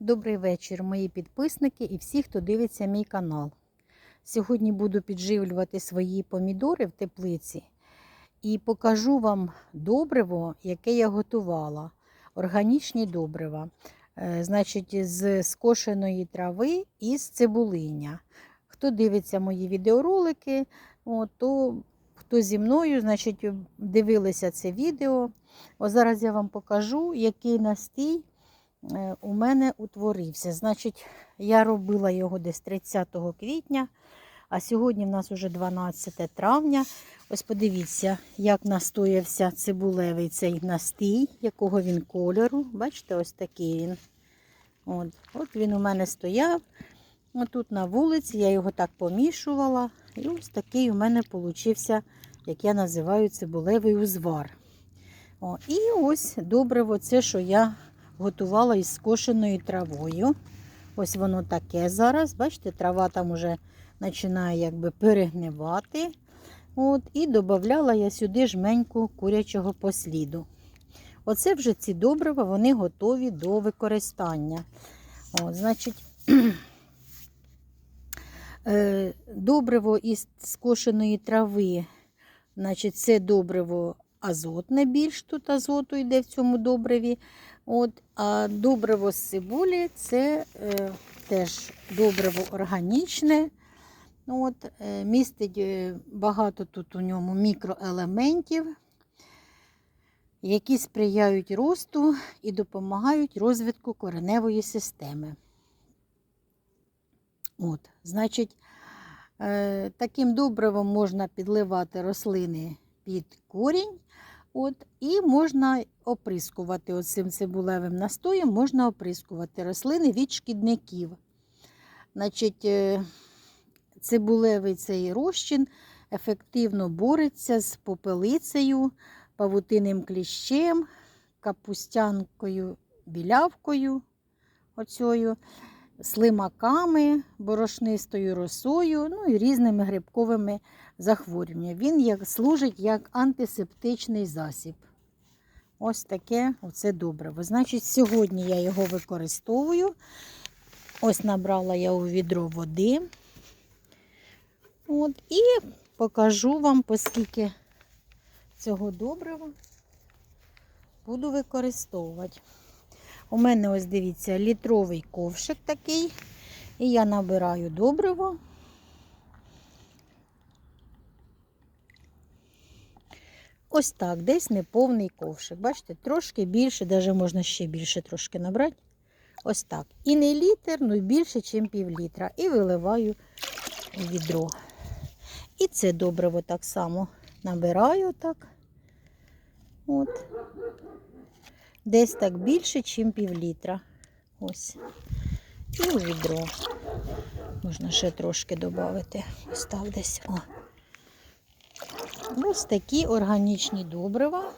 Добрий вечір, мої підписники і всі, хто дивиться мій канал. Сьогодні буду підживлювати свої помідори в теплиці і покажу вам добриво, яке я готувала. Органічні добрива. Е, Значить, з скошеної трави і з цибулиння. Хто дивиться мої відеоролики, то хто зі мною, значить, дивилися це відео. Ось зараз я вам покажу, який настій у мене утворився. Значить, я робила його десь 30 квітня, а сьогодні в нас вже 12 травня. Ось подивіться, як настоявся цибулевий цей настій, якого він кольору. Бачите, ось такий він. От, от він у мене стояв. Отут на вулиці я його так помішувала. І ось такий у мене получився, як я називаю, цибулевий узвар. О, і ось добриво, це, що я готувала із скошеною травою. Ось воно таке зараз. Бачите, трава там уже починає якби перегнивати. От, І додавала я сюди жменьку курячого посліду. Оце вже ці добрива, вони готові до використання. От, значить, е, добриво із скошеної трави, значить, це добриво азотне більш тут азоту йде в цьому добриві. От, А добриво з цибулі це е, теж добриво органічне. От, е, Містить е, багато тут у ньому мікроелементів, які сприяють росту і допомагають розвитку кореневої системи. От, Значить, е, таким добривом можна підливати рослини під корінь. От, І можна оприскувати оцим цибулевим настоєм, можна оприскувати рослини від шкідників. Значить, е, Цибулевий цей розчин ефективно бореться з попелицею, павутинним кліщем, капустянкою, білявкою, оцею, слимаками, борошнистою росою, ну і різними грибковими захворюваннями. Він як, служить як антисептичний засіб. Ось таке оце добриво. Значить, сьогодні я його використовую. Ось набрала я у відро води. От, І покажу вам, оскільки цього добрива буду використовувати. У мене, ось дивіться, літровий ковшик такий. І я набираю добриво. Ось так, десь неповний ковшик. Бачите, трошки більше, навіть можна ще більше трошки набрати. Ось так. І не літр, ну більше, ніж пів літра. І виливаю відро. І це добриво так само набираю так. От. Десь так більше, ніж пів літра. Ось. І у відро. Можна ще трошки додати. Ось так десь. О. Ось такі органічні добрива.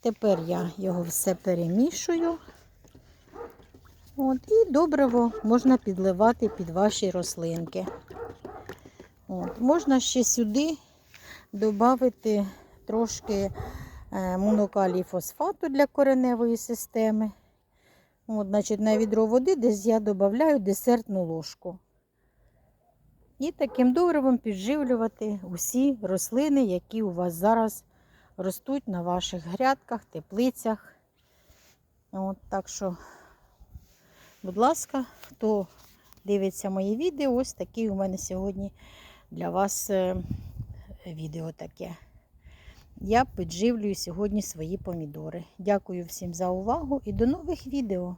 Тепер я його все перемішую. От, І добриво можна підливати під ваші рослинки. От, Можна ще сюди додати трошки монокалій фосфату для кореневої системи. От, значить, На відро води десь я додаю десертну ложку. І таким добривом підживлювати усі рослини, які у вас зараз ростуть на ваших грядках, теплицях. От, Так що, будь ласка, хто дивиться мої відео, ось такий у мене сьогодні для вас е, відео таке. Я підживлюю сьогодні свої помідори. Дякую всім за увагу і до нових відео!